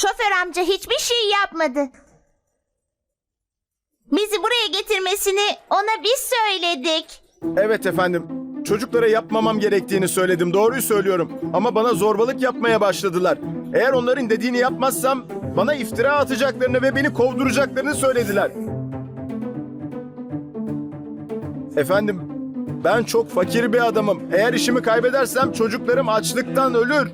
Şoför amca hiçbir şey yapmadı. Bizi buraya getirmesini ona biz söyledik. Evet efendim. Çocuklara yapmamam gerektiğini söyledim. Doğruyu söylüyorum. Ama bana zorbalık yapmaya başladılar. Eğer onların dediğini yapmazsam bana iftira atacaklarını ve beni kovduracaklarını söylediler. Efendim, ben çok fakir bir adamım. Eğer işimi kaybedersem çocuklarım açlıktan ölür.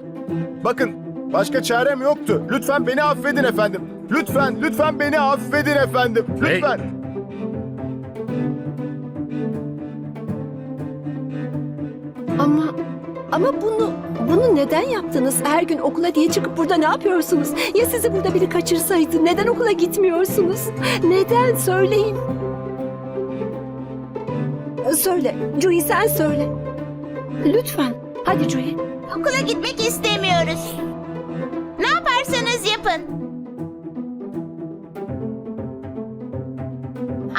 Bakın, başka çarem yoktu. Lütfen beni affedin efendim. Lütfen, lütfen beni affedin efendim. Hey. Lütfen. Ama ama bunu bunu neden yaptınız? Her gün okula diye çıkıp burada ne yapıyorsunuz? Ya sizi burada biri kaçırsaydı neden okula gitmiyorsunuz? Neden söyleyin? Söyle. Joey sen söyle. Lütfen. Hadi Joey. Okula gitmek istemiyoruz. Yapın.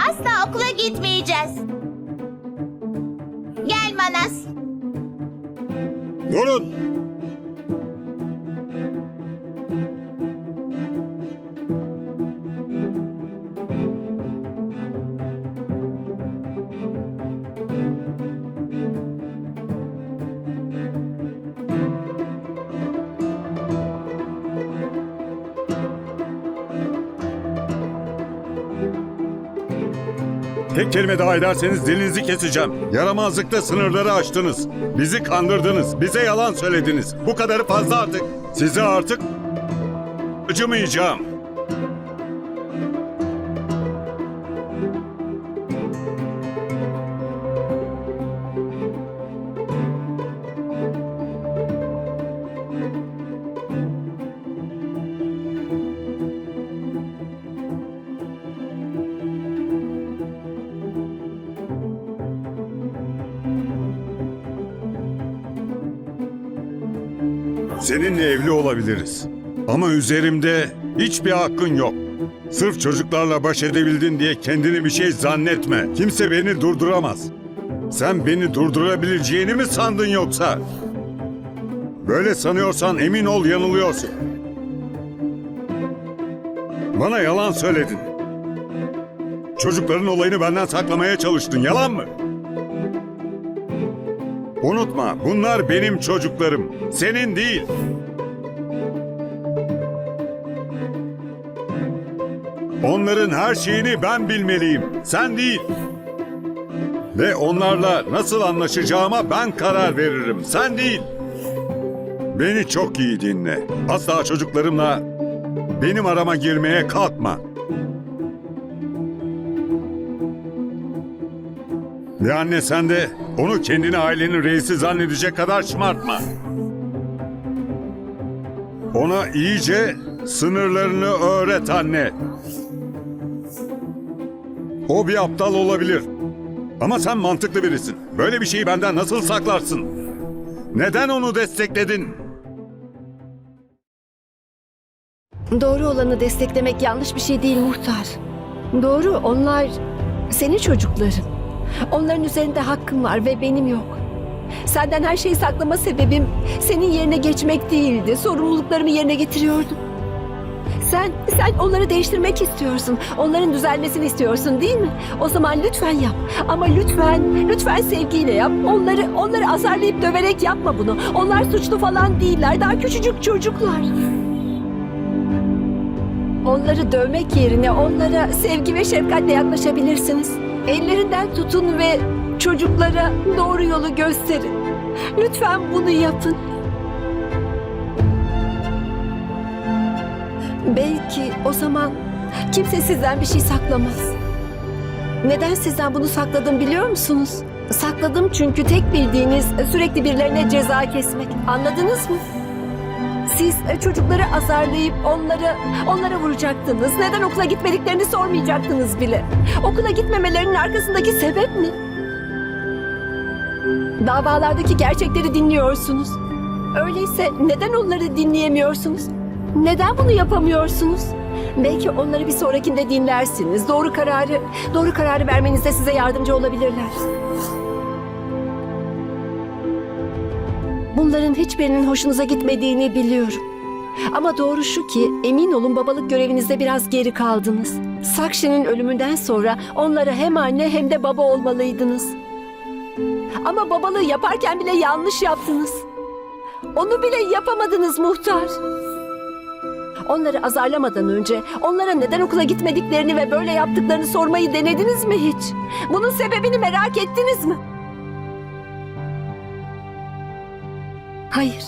Asla okula gitmeyeceğiz. Gel Manas. Durun! Tek kelime daha ederseniz dilinizi keseceğim. Yaramazlıkta sınırları aştınız. Bizi kandırdınız. Bize yalan söylediniz. Bu kadarı fazla artık. Size artık acımayacağım. Seninle evli olabiliriz. Ama üzerimde hiçbir hakkın yok. Sırf çocuklarla baş edebildin diye kendini bir şey zannetme. Kimse beni durduramaz. Sen beni durdurabileceğini mi sandın yoksa? Böyle sanıyorsan emin ol yanılıyorsun. Bana yalan söyledin. Çocukların olayını benden saklamaya çalıştın. Yalan mı? Unutma, bunlar benim çocuklarım. Senin değil. Onların her şeyini ben bilmeliyim. Sen değil. Ve onlarla nasıl anlaşacağıma ben karar veririm. Sen değil. Beni çok iyi dinle. Asla çocuklarımla benim arama girmeye kalkma. Ve anne sen de onu kendini ailenin reisi zannedecek kadar şımartma. Ona iyice sınırlarını öğret anne. O bir aptal olabilir. Ama sen mantıklı birisin. Böyle bir şeyi benden nasıl saklarsın? Neden onu destekledin? Doğru olanı desteklemek yanlış bir şey değil muhtar. Doğru onlar senin çocukların. Onların üzerinde hakkın var ve benim yok. Senden her şeyi saklama sebebim senin yerine geçmek değildi. Sorumluluklarımı yerine getiriyordum. Sen, sen onları değiştirmek istiyorsun. Onların düzelmesini istiyorsun değil mi? O zaman lütfen yap. Ama lütfen, lütfen sevgiyle yap. Onları, onları azarlayıp döverek yapma bunu. Onlar suçlu falan değiller. Daha küçücük çocuklar. Onları dövmek yerine onlara sevgi ve şefkatle yaklaşabilirsiniz. Ellerinden tutun ve çocuklara doğru yolu gösterin. Lütfen bunu yapın. Belki o zaman kimse sizden bir şey saklamaz. Neden sizden bunu sakladım biliyor musunuz? Sakladım çünkü tek bildiğiniz sürekli birilerine ceza kesmek. Anladınız mı? Siz e, çocukları azarlayıp onları onlara vuracaktınız. Neden okula gitmediklerini sormayacaktınız bile. Okula gitmemelerinin arkasındaki sebep ne? Davalardaki gerçekleri dinliyorsunuz. Öyleyse neden onları dinleyemiyorsunuz? Neden bunu yapamıyorsunuz? Belki onları bir sonrakinde dinlersiniz. Doğru kararı, doğru kararı vermenizde size yardımcı olabilirler. Bunların hiçbirinin hoşunuza gitmediğini biliyorum. Ama doğru şu ki emin olun babalık görevinizde biraz geri kaldınız. Sakşi'nin ölümünden sonra onlara hem anne hem de baba olmalıydınız. Ama babalığı yaparken bile yanlış yaptınız. Onu bile yapamadınız muhtar. Onları azarlamadan önce onlara neden okula gitmediklerini ve böyle yaptıklarını sormayı denediniz mi hiç? Bunun sebebini merak ettiniz mi? Hayır.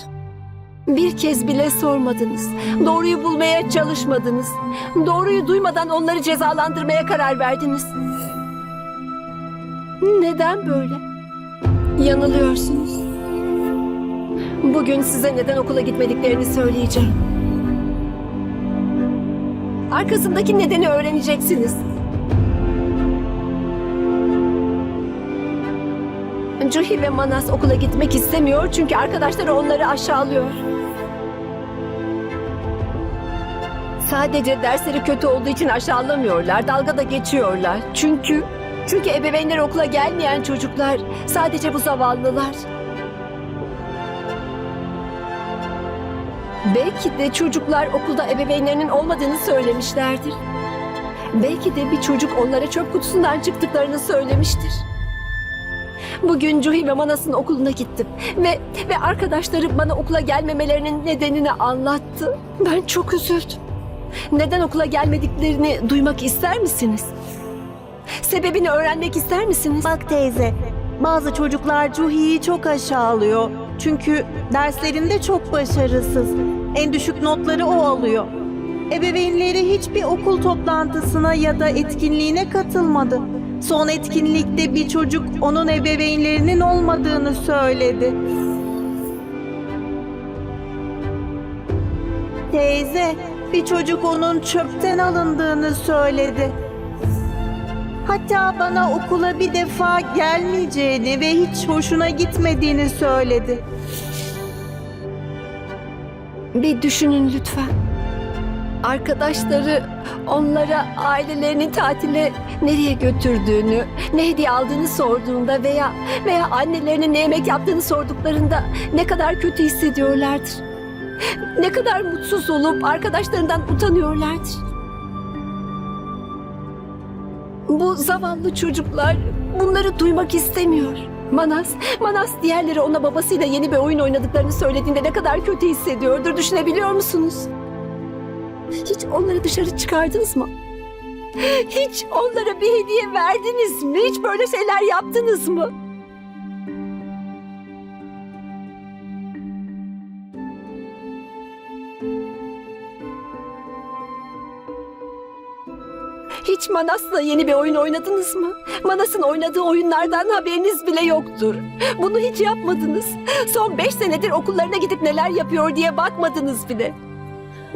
Bir kez bile sormadınız. Doğruyu bulmaya çalışmadınız. Doğruyu duymadan onları cezalandırmaya karar verdiniz. Neden böyle? Yanılıyorsunuz. Bugün size neden okula gitmediklerini söyleyeceğim. Arkasındaki nedeni öğreneceksiniz. Cuhi ve Manas okula gitmek istemiyor çünkü arkadaşları onları aşağılıyor. Sadece dersleri kötü olduğu için aşağılamıyorlar, dalga da geçiyorlar. Çünkü çünkü ebeveynleri okula gelmeyen çocuklar sadece bu zavallılar. Belki de çocuklar okulda ebeveynlerinin olmadığını söylemişlerdir. Belki de bir çocuk onlara çöp kutusundan çıktıklarını söylemiştir. Bugün Cuhi ve Manas'ın okuluna gittim ve ve arkadaşlarım bana okula gelmemelerinin nedenini anlattı. Ben çok üzüldüm. Neden okula gelmediklerini duymak ister misiniz? Sebebini öğrenmek ister misiniz? Bak teyze, bazı çocuklar Cuhi'yi çok aşağılıyor. Çünkü derslerinde çok başarısız. En düşük notları o alıyor. Ebeveynleri hiçbir okul toplantısına ya da etkinliğine katılmadı. Son etkinlikte bir çocuk onun ebeveynlerinin olmadığını söyledi. Teyze, bir çocuk onun çöpten alındığını söyledi. Hatta bana okula bir defa gelmeyeceğini ve hiç hoşuna gitmediğini söyledi. Bir düşünün lütfen. Arkadaşları onlara ailelerinin tatile nereye götürdüğünü, ne hediye aldığını sorduğunda veya veya annelerinin ne yemek yaptığını sorduklarında ne kadar kötü hissediyorlardır. Ne kadar mutsuz olup arkadaşlarından utanıyorlardır. Bu zavallı çocuklar bunları duymak istemiyor. Manas, Manas diğerleri ona babasıyla yeni bir oyun oynadıklarını söylediğinde ne kadar kötü hissediyordur düşünebiliyor musunuz? Hiç onları dışarı çıkardınız mı? Hiç onlara bir hediye verdiniz mi? Hiç böyle şeyler yaptınız mı? Hiç Manas'la yeni bir oyun oynadınız mı? Manas'ın oynadığı oyunlardan haberiniz bile yoktur. Bunu hiç yapmadınız. Son beş senedir okullarına gidip neler yapıyor diye bakmadınız bile.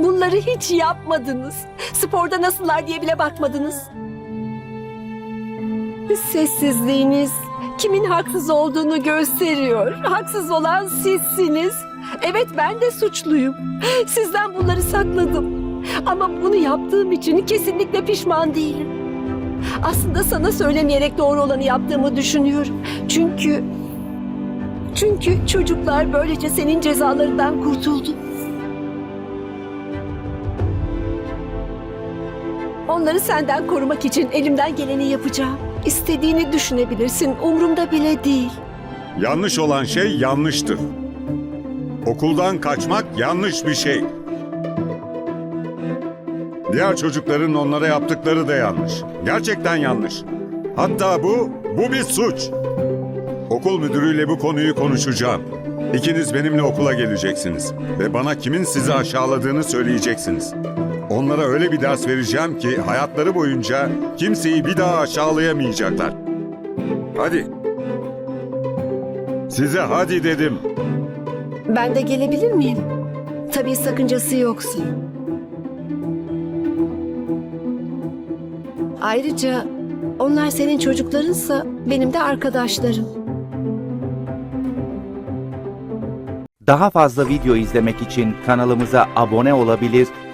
Bunları hiç yapmadınız. Sporda nasıllar diye bile bakmadınız. Sessizliğiniz kimin haksız olduğunu gösteriyor. Haksız olan sizsiniz. Evet ben de suçluyum. Sizden bunları sakladım. Ama bunu yaptığım için kesinlikle pişman değilim. Aslında sana söylemeyerek doğru olanı yaptığımı düşünüyorum. Çünkü çünkü çocuklar böylece senin cezalarından kurtuldu. Onları senden korumak için elimden geleni yapacağım. İstediğini düşünebilirsin. Umurumda bile değil. Yanlış olan şey yanlıştır. Okuldan kaçmak yanlış bir şey. Diğer çocukların onlara yaptıkları da yanlış. Gerçekten yanlış. Hatta bu, bu bir suç. Okul müdürüyle bu konuyu konuşacağım. İkiniz benimle okula geleceksiniz ve bana kimin sizi aşağıladığını söyleyeceksiniz. Onlara öyle bir ders vereceğim ki hayatları boyunca kimseyi bir daha aşağılayamayacaklar. Hadi. Size hadi dedim. Ben de gelebilir miyim? Tabii sakıncası yoksa. Ayrıca onlar senin çocuklarınsa benim de arkadaşlarım. Daha fazla video izlemek için kanalımıza abone olabilir,